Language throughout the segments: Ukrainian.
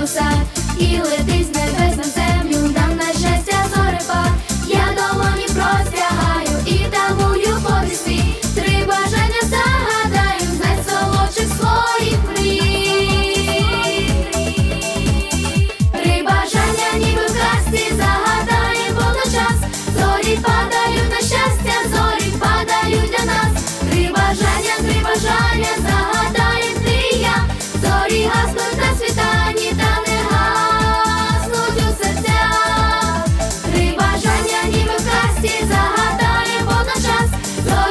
роса, і летить з небес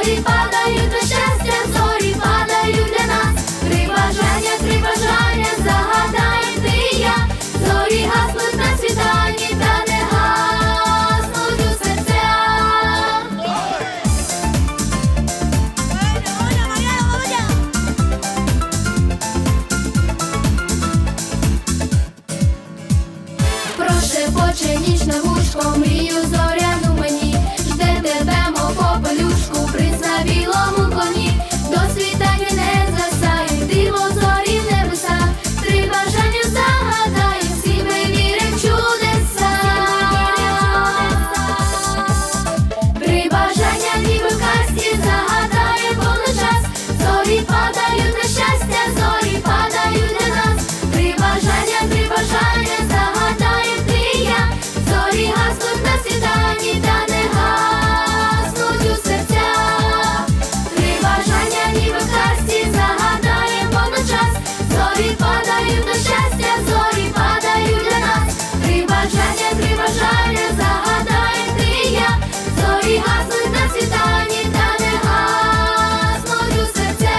Зорі падають на щастя, зорі падають для нас, Три бажання, три бажання, загадай ти і я, зорі гаснуть на світанні, та не гаснуть у серцях. Прошепоче ніч на вушком. падають на щастя, зорі падають для нас, три бажання, я, зорі гаснуть на не гаснуть серця.